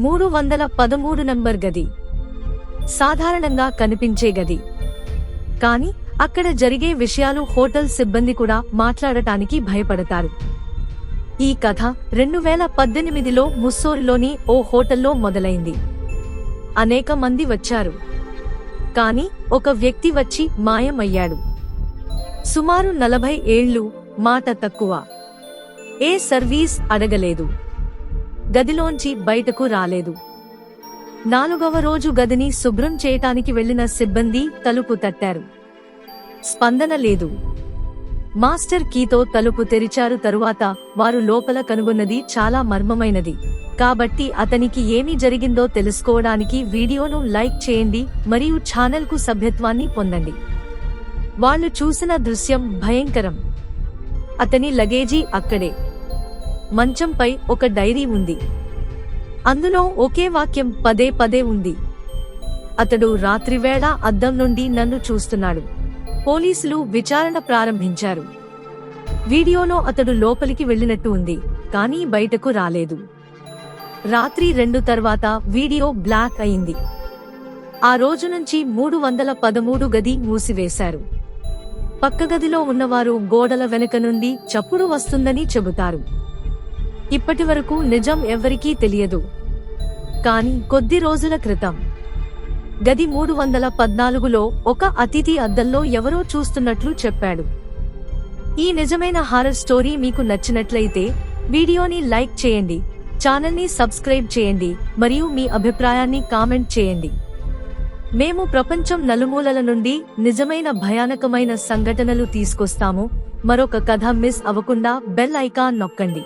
మూడు వందల పదమూడు నంబర్ గది. సాధారణంగా కనిపించే గది. కాని అక్కడ జరిగే విషయాలు హోటల్ సిబ్బంది కూడా మాట్లాడటానికి భయపడతారు. ఈ కథ రెండు వేల పద్దెనిమిదిలో ముస్సోరిలోని ఓ హోటల్లో మొదలైంది. అనేక మంది వచ్చారు. కాని ఒక వ్యక్తి వచ్చి మాయమయ్యాడు. సుమారు నలభై ఏళ్ళు మాట తక్కువ. ఏ సర్వీస్ అడగలేదు. గదిలోంచి బయటకు రాలేదు. నాలుగవ రోజు గదిని శుభ్రం చేయటానికి వెళ్ళిన సిబ్బంది తలుపు తట్టారు. స్పందన లేదు. మాస్టర్ కీతో తలుపు తెరిచారు. తరువాత వారు లోపల కనుగొన్నది చాలా మర్మమైనది. కాబట్టి అతనికి ఏమి జరిగిందో తెలుసుకోవడానికి వీడియోను లైక్ చేయండి మరియు ఛానల్కు సభ్యత్వాన్ని పొందండి. వాళ్ళు చూసిన దృశ్యం భయంకరం. అతని లగేజీ అక్కడే. మంచంపై ఒక డైరీ ఉంది. అందులో ఒకే వాక్యం పదే పదే ఉంది. అతడు రాత్రివేళ అద్దం నుండి నన్ను చూస్తున్నాడు. పోలీసులు విచారణ ప్రారంభించారు. వీడియోలో అతడు లోపలికి వెళ్ళినట్టు ఉంది కానీ బయటకు రాలేదు. రాత్రి రెండు తర్వాత వీడియో బ్లాక్ అయింది. ఆ రోజు నుంచి మూడు వందల పదమూడు గది మూసివేశారు. పక్క గదిలో ఉన్నవారు గోడల వెనుక నుండి చప్పుడు వస్తుందని చెబుతారు. ఇప్పటి వరకు నిజం ఎవ్వరికీ తెలియదు. కాని కొద్ది రోజుల క్రితం గది మూడు వందల పద్నాలుగులో ఒక అతిథి అద్దంలో ఎవరో చూస్తున్నట్లు చెప్పాడు. ఈ నిజమైన హారర్ స్టోరీ మీకు నచ్చినట్లయితే వీడియోని లైక్ చేయండి ఛానల్ని సబ్స్క్రైబ్ చేయండి మరియు మీ అభిప్రాయాన్ని కామెంట్ చేయండి. మేము ప్రపంచం నలుమూలల నుండి నిజమైన భయానకమైన సంఘటనలు తీసుకొస్తాము. మరొక కథ మిస్ అవ్వకుండా బెల్ ఐకాన్ నొక్కండి.